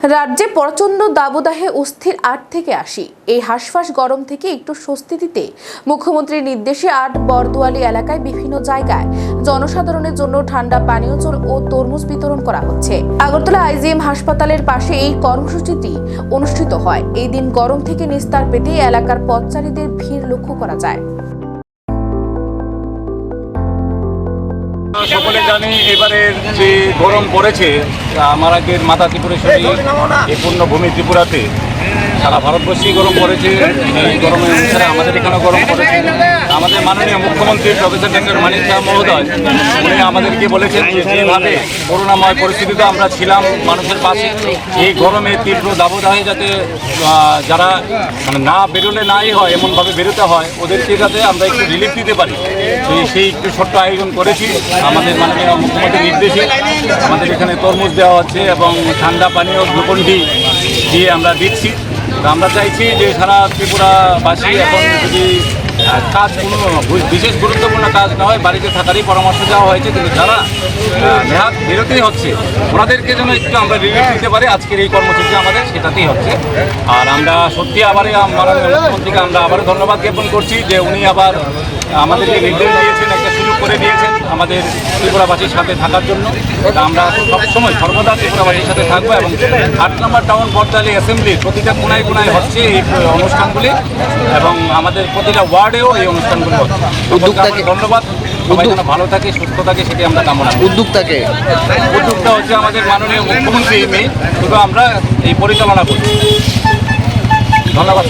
রাজ্যে প্রচণ্ড দাবদাহে অস্থির আট থেকে আসি এই হাঁসফাঁস গরম থেকে একটু স্বস্তি দিতে মুখ্যমন্ত্রীর নির্দেশে আট বরদোয়ালি এলাকায় বিভিন্ন জায়গায় জনসাধারণের জন্য ঠান্ডা পানীয় জল ও তরমুজ বিতরণ করা হচ্ছে। আগরতলা আইজিএম হাসপাতালের পাশে এই কর্মসূচিটি অনুষ্ঠিত হয়। এই দিন গরম থেকে নিস্তার পেতে এলাকার পথচারীদের ভিড় লক্ষ্য করা যায়। সকলে জানি এবারের যে গরম পড়েছে আমার আগের মাতা ত্রিপুরেশ্বরী এই পূর্ণভূমি ত্রিপুরাতে সারা ভারতবর্ষেই গরম পড়েছে। এই গরমের অনুসারে আমাদের এখানেও গরম পড়েছে। আমাদের মাননীয় মুখ্যমন্ত্রী প্রফেসর ডক্টর মানিক শাহ মহোদয়, উনি আমাদেরকে বলেছেন যে যেভাবে করোনাময় পরিস্থিতিতে আমরা ছিলাম মানুষের পাশে, এই গরমে তীব্র দাবদাহে যাতে যারা মানে না বেরোলে নাই হয়, এমনভাবে বেরোতে হয়, ওদেরকে যাতে আমরা একটু রিলিফ দিতে পারি। সেই সেই একটু ছোট্ট আয়োজন করেছি, আমাদের মাননীয় মুখ্যমন্ত্রীর নির্দেশে। আমাদের এখানে তরমুজ দেওয়া হচ্ছে এবং ঠান্ডা পানীয় গ্লুকন্ডি দিয়ে আমরা দিচ্ছি। আমরা চাইছি যে সারা ত্রিপুরাবাসী এখন যদি কাজ কোনো বিশেষ গুরুত্বপূর্ণ কাজ না হয়, বাড়িতে থাকারই পরামর্শ দেওয়া হয়েছে। কিন্তু যারা নেহাত বেরোতেই হচ্ছে, ওনাদেরকে যেন একটু আমরা রিলিফ দিতে পারি, আজকের এই কর্মসূচি আমাদের সেটাতেই হচ্ছে। আর আমরা সত্যি আবারই মাননীয় মুখ্যমন্ত্রীকে আমরা আবার ধন্যবাদ জ্ঞাপন করছি যে উনি আবার আমাদেরকে নির্দেশ দিয়েছেন একটা করে দিয়েছেন আমাদের ত্রিপুরাবাসীর সাথে থাকার জন্য। আমরা সবসময় সর্বদা ত্রিপুরাবাসীর সাথে থাকব এবং আট নম্বর টাউন বর্তালি অ্যাসেম্বলির প্রতিটা কোনায় কোনায় হচ্ছে এই অনুষ্ঠানগুলি এবং আমাদের প্রতিটা ওয়ার্ডেও এই অনুষ্ঠানগুলি হচ্ছে। ধন্যবাদ। সবাই যেন ভালো থাকে সুস্থ থাকে সেটি আমরা কামনা উদ্যোক্তাকে উদ্যোগটা হচ্ছে আমাদের মাননীয় মুখ্যমন্ত্রী মেয়ে। শুধু আমরা এই পরিচালনা করি ধন্যবাদ